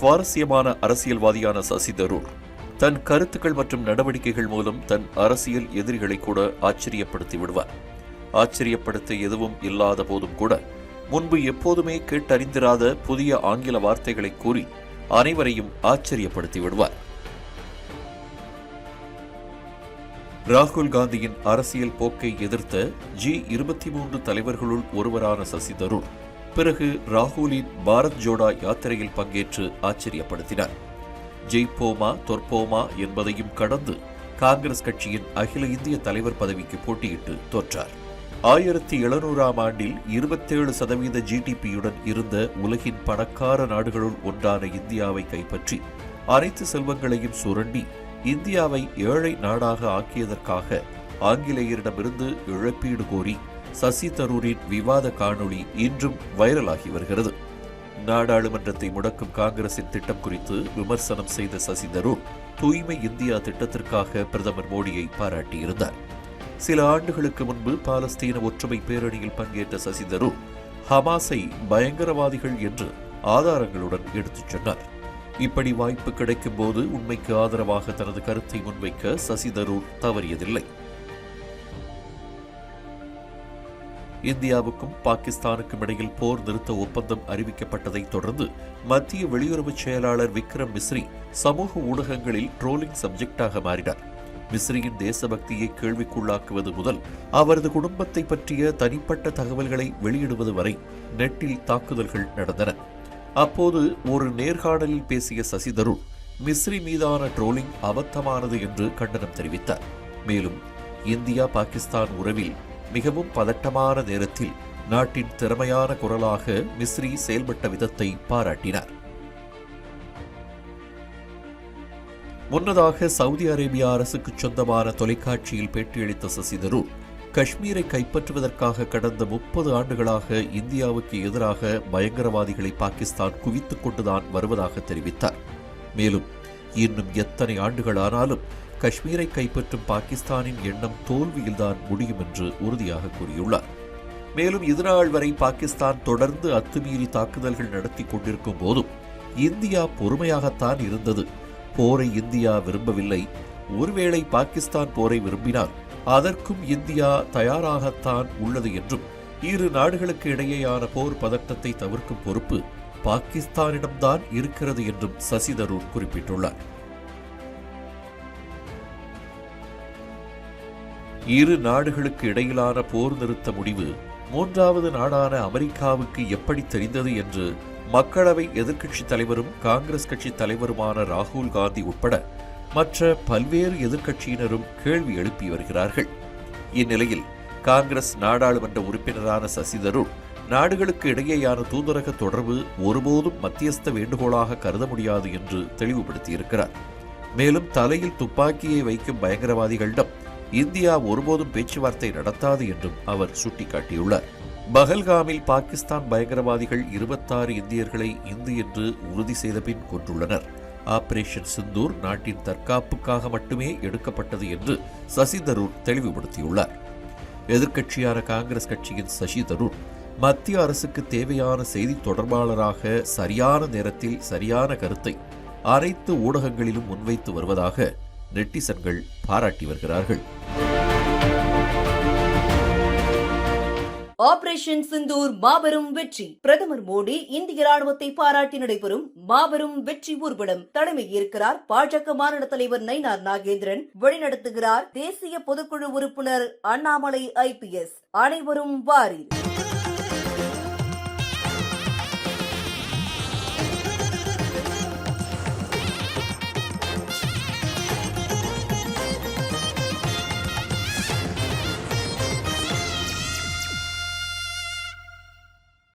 சுவாரஸ்யமான அரசியல்வாதியான சசி தரூர் தன் கருத்துக்கள் மற்றும் நடவடிக்கைகள் மூலம் தன் அரசியல் எதிரிகளை கூட ஆச்சரியப்படுத்தி விடுவார். ஆச்சரியப்படுத்த எதுவும் இல்லாத போதும் கூட முன்பு எப்போதுமே கேட்டறிந்திராத புதிய ஆங்கில வார்த்தைகளை கூறி அனைவரையும் ஆச்சரியப்படுத்தி விடுவார். ராகுல் காந்தியின் அரசியல் போக்கை எதிர்த்த ஜி இருபத்தி மூன்று தலைவர்களுள் ஒருவரான சசி தரூர் பிறகு ராகுலின் பாரத் ஜோடா யாத்திரையில் பங்கேற்று ஆச்சரியப்படுத்தினார். ஜெய்போமா தொற்போமா என்பதையும் கடந்து காங்கிரஸ் கட்சியின் அகில இந்திய தலைவர் பதவிக்கு போட்டியிட்டு தோற்றார். ஆயிரத்தி எழுநூறாம் ஆண்டில் இருபத்தேழு சதவீத ஜிடிபியுடன் இருந்த உலகின் பணக்கார நாடுகளுள் ஒன்றான இந்தியாவை கைப்பற்றி அனைத்து செல்வங்களையும் சுரண்டி இந்தியாவை ஏழை நாடாக ஆக்கியதற்காக ஆங்கிலேயரிடமிருந்து இழப்பீடு கோரி சசி தரூரின் விவாத காணொளி இன்றும் வைரலாகி வருகிறது. நாடாளுமன்றத்தை முடக்கும் காங்கிரசின் திட்டம் குறித்து விமர்சனம் செய்த சசி தரூர் தூய்மை இந்தியா திட்டத்திற்காக பிரதமர் மோடியை பாராட்டியிருந்தார். சில ஆண்டுகளுக்கு முன்பு பாலஸ்தீன ஒற்றுமை பேரணியில் பங்கேற்ற சசி தரூர் ஹமாஸை பயங்கரவாதிகள் என்று ஆதாரங்களுடன் எடுத்துச் சொன்னார். இப்படி வாய்ப்பு கிடைக்கும் போது உண்மைக்கு ஆதரவாக தனது கருத்தை முன்வைக்க சசி தரூர் தவறியதில்லை. இந்தியாவுக்கும் பாகிஸ்தானுக்கும் இடையில் போர் நிறுத்த ஒப்பந்தம் அறிவிக்கப்பட்டதைத் தொடர்ந்து மத்திய வெளியுறவு செயலாளர் விக்ரம் மிஸ்ரி சமூக ஊடகங்களில் ட்ரோலிங் சப்ஜெக்டாக மாறினார். மிஸ்ரியின் தேசபக்தியை கேள்விக்குள்ளாக்குவது முதல் அவரது குடும்பத்தை பற்றிய தனிப்பட்ட தகவல்களை வெளியிடுவது வரை நெட்டில் தாக்குதல்கள் நடந்தன. அப்போது ஒரு நேர்காணலில் பேசிய சசி தரூர் மிஸ்ரி மீதான ட்ரோலிங் அபத்தமானது என்று கண்டனம் தெரிவித்தார். மேலும் இந்தியா பாகிஸ்தான் உறவில் மிகவும் பதட்டமான நேரத்தில் நாட்டின் திறமையான குரலாக மிஸ்ரி செயல்பட்ட விதத்தை பாராட்டினார். முன்னதாக சவுதி அரேபியா அரசுக்கு சொந்தமான தொலைக்காட்சியில் பேட்டியளித்த சசி தரூர் காஷ்மீரை கைப்பற்றுவதற்காக கடந்த முப்பது ஆண்டுகளாக இந்தியாவுக்கு எதிராக பயங்கரவாதிகளை பாகிஸ்தான் குவித்துக் கொண்டுதான் வருவதாக தெரிவித்தார். மேலும் இன்னும் எத்தனை ஆண்டுகள் ஆனாலும் காஷ்மீரை கைப்பற்றும் பாகிஸ்தானின் எண்ணம் தோல்வியில்தான் முடியும் என்று உறுதியாக கூறியுள்ளார். மேலும் இதுநாள் வரை பாகிஸ்தான் தொடர்ந்து அத்துமீறி தாக்குதல்கள் நடத்தி கொண்டிருக்கும் போதும் இந்தியா பொறுமையாகத்தான் இருந்தது. போரை இந்தியா விரும்பவில்லை. ஒருவேளை பாகிஸ்தான் போரை விரும்பினால் அதற்கும் இந்தியா தயாராகத்தான் உள்ளது என்றும் இரு நாடுகளுக்கு இடையேயான போர் பதட்டத்தை தவிர்க்கும் பொறுப்பு பாகிஸ்தானிடம்தான் இருக்கிறது என்றும் சசி தரூர் குறிப்பிட்டுள்ளார். இரு நாடுகளுக்கு இடையிலான போர் நிறுத்த முடிவு மூன்றாவது நாடான அமெரிக்காவுக்கு எப்படி தெரிந்தது என்று மக்களவை எதிர்க்கட்சித் தலைவரும் காங்கிரஸ் கட்சி தலைவருமான ராகுல் காந்தி உட்பட மற்ற பல்வேறு எதிர்க்கட்சியினரும் கேள்வி எழுப்பி வருகிறார்கள். இந்நிலையில் காங்கிரஸ் நாடாளுமன்ற உறுப்பினரான சசி தரூர் நாடுகளுக்கு இடையேயான தூதரக தொடர்பு ஒருபோதும் மத்தியஸ்த வேண்டுகோளாக கருத முடியாது என்று தெளிவுபடுத்தியிருக்கிறார். மேலும் தலையில் துப்பாக்கியை வைக்கும் பயங்கரவாதிகளிடம் இந்தியா ஒருபோதும் பேச்சுவார்த்தை நடத்தாது என்றும் அவர் சுட்டிக்காட்டியுள்ளார். பஹல்காமில் பாகிஸ்தான் பயங்கரவாதிகள் இருபத்தாறு இந்தியர்களை இந்து என்று உறுதி செய்த பின் கொண்டுள்ளனர் ஆபரேஷன் சிந்தூர் நாட்டின் தற்காப்புக்காக மட்டுமே எடுக்கப்பட்டது என்று சசி தரூர் தெளிவுபடுத்தியுள்ளார். எதிர்க்கட்சியான காங்கிரஸ் கட்சியின் சசி தரூர் மத்திய அரசுக்கு தேவையான செய்தி தொடர்பாளராக சரியான நேரத்தில் சரியான கருத்தை அனைத்து ஊடகங்களிலும் முன்வைத்து வருவதாக நெட்டிசன்கள் பாராட்டி வருகிறார்கள். ஆபரேஷன் சிந்தூர் மாபெரும் வெற்றி. பிரதமர் மோடி இந்திய ராணுவத்தை பாராட்டி நடைபெறும் மாபெரும் வெற்றி ஊர்வலம். தலைமை ஏற்கிறார் பாஜக மாநில தலைவர் நயினார் நாகேந்திரன். வழிநடத்துகிறார் தேசிய பொதுக்குழு உறுப்பினர் அண்ணாமலை ஐபிஎஸ் அனைவரும் வாரில்.